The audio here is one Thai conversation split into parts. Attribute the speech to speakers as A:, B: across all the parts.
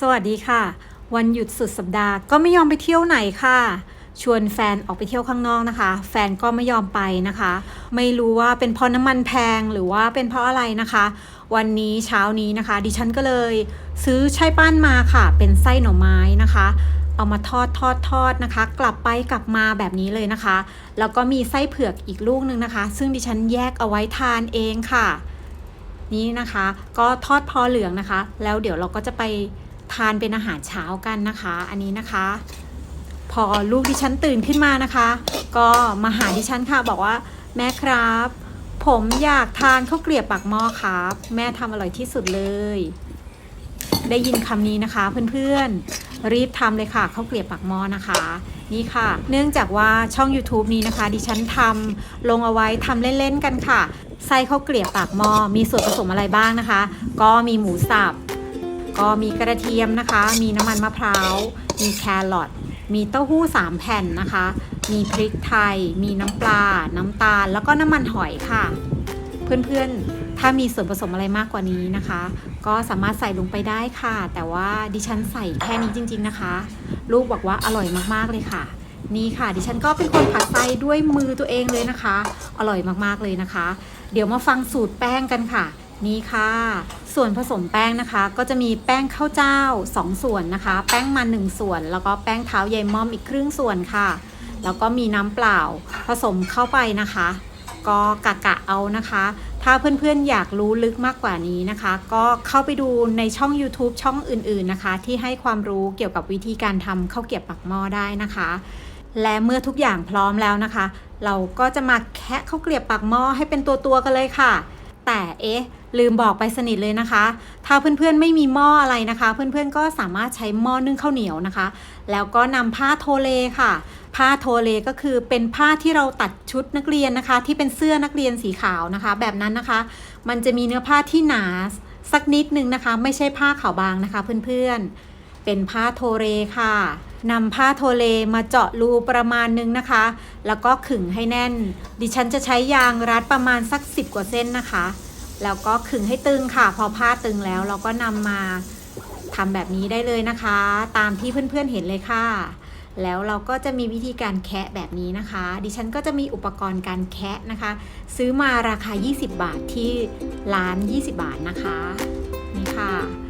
A: สวัสดีค่ะ วันหยุดสุดสัปดาห์ก็ไม่ยอมไปเที่ยวไหนค่ะ ชวนแฟนออกไปเที่ยวข้างนอกนะคะ แฟนก็ไม่ยอมไปนะคะ ไม่รู้ว่าเป็นเพราะน้ำมันแพงหรือว่าเป็นเพราะอะไรนะคะ วันนี้เช้านี้นะคะ ดิฉันก็เลย ซื้อไช่ป้านมาค่ะ เป็นไส้หน่อไม้นะคะ เอามาทอดทอดทอดนะคะ กลับไปกลับมาแบบนี้เลยนะคะ แล้วก็มีไส้เผือกอีกลูกนึงนะคะ ซึ่งดิฉันแยกเอาไว้ทานเองค่ะ นี่นะคะ ก็ทอดพอเหลืองนะคะ แล้วเดี๋ยวเราก็จะไป ทานเป็นอาหารเช้ากันนะคะ อันนี้นะคะ พอลูกดิฉันตื่นขึ้นมานะคะ ก็มาหาดิฉันค่ะบอกว่าแม่ครับ ผมอยากทานข้าวเกลียบปากหม้อครับ แม่ทำอร่อยที่สุดเลย ได้ยินคำนี้นะคะเพื่อนๆ รีบทำเลยค่ะข้าวเกลียบปากหม้อนะคะนี่ค่ะ เนื่องจากว่าช่อง YouTube นี้นะคะ ดิฉันทำลงเอาไว้ทำเล่น ๆ กันค่ะ ไส้ข้าวเกลียบปากหม้อมีส่วนผสมอะไรบ้างนะคะ ก็มีหมูสับ ก็มีกระเทียมนะคะ มีน้ำมันมะพร้าว มีแครอท มีเต้าหู้สามแผ่นนะคะ มีพริกไทย มีน้ำปลา น้ำตาล แล้วก็น้ำมันหอยค่ะ เพื่อนๆ ถ้ามีส่วนผสมอะไรมากกว่านี้นะคะ ก็สามารถใส่ลงไปได้ค่ะ แต่ว่าดิฉันใส่แค่นี้จริง ๆนะคะ ลูกบอกว่าอร่อยมากๆเลยค่ะ นี่ค่ะ ดิฉันก็เป็นคนผัดไส้ด้วยมือตัวเองเลยนะคะ อร่อยมากๆเลยนะคะ เดี๋ยวมาฟังสูตรแป้งกันค่ะ นี่ค่ะ ส่วนผสมแป้งนะคะ ก็จะมีแป้งข้าวเจ้า 2 ส่วนนะคะ แป้งมัน1ส่วน แล้วก็แป้งเท้ายายม่อมอีกครึ่งส่วนค่ะ แล้วก็มีน้ำเปล่าผสมเข้าไปนะคะ ก็กะกะเอานะคะ ถ้าเพื่อนๆอยากรู้ลึกมากกว่านี้นะคะ ก็เข้าไปดูในช่อง YouTube ช่องอื่นๆนะคะ ที่ให้ความรู้เกี่ยวกับวิธีการทำข้าวเกี๊ยวปักหม้อได้นะคะ และเมื่อทุกอย่างพร้อมแล้วนะคะ เราก็จะมาแคะข้าวเกรียบปากหม้อให้เป็นตัวตัวๆกันเลยค่ะ แต่เอ๊ะ ลืมบอกไปสนิทเลยนะคะ ถ้าเพื่อนๆไม่มีหม้ออะไรนะคะ เพื่อนๆก็สามารถใช้หม้อนึ่งข้าวเหนียวนะคะ แล้วก็นำผ้าโทเลค่ะ ผ้าโทเลก็คือเป็นผ้าที่เราตัดชุดนักเรียนนะคะ ที่เป็นเสื้อนักเรียนสีขาวนะคะ แบบนั้นนะคะ มันจะมีเนื้อผ้าที่หนาสักนิดนึงนะคะ ไม่ใช่ผ้าขาวบางนะคะ เพื่อนๆ เป็นผ้าโทเรค่ะนำผ้าโทเลมาเจาะรูประมาณนึงนะคะ แล้วก็ขึงให้แน่น ดิฉันจะใช้ยางรัดประมาณสัก 10 กว่าเส้นนะคะ แล้วก็ขึงให้ตึงค่ะ พอผ้าตึงแล้วเราก็นำมาทำแบบนี้ได้เลยนะคะ ตามที่เพื่อนๆเห็นเลยค่ะ แล้วเราก็จะมีวิธีการแคะแบบนี้นะคะ ดิฉันก็จะมีอุปกรณ์การแคะนะคะ ซื้อมาราคา 20 บาทที่ร้าน 20 บาทนะคะ นี่ค่ะ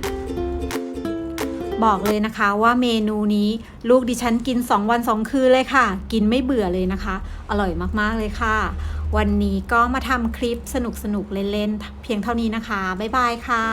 A: บอกเลยนะคะว่าเมนูนี้ลูกดิฉันกิน 2 วัน 2 คืนเลยค่ะ กินไม่เบื่อเลยนะคะ อร่อยมากๆเลยค่ะ วันนี้ก็มาทำคลิปสนุกๆ เล่นๆ เพียงเท่านี้นะคะ บ๊ายบายค่ะ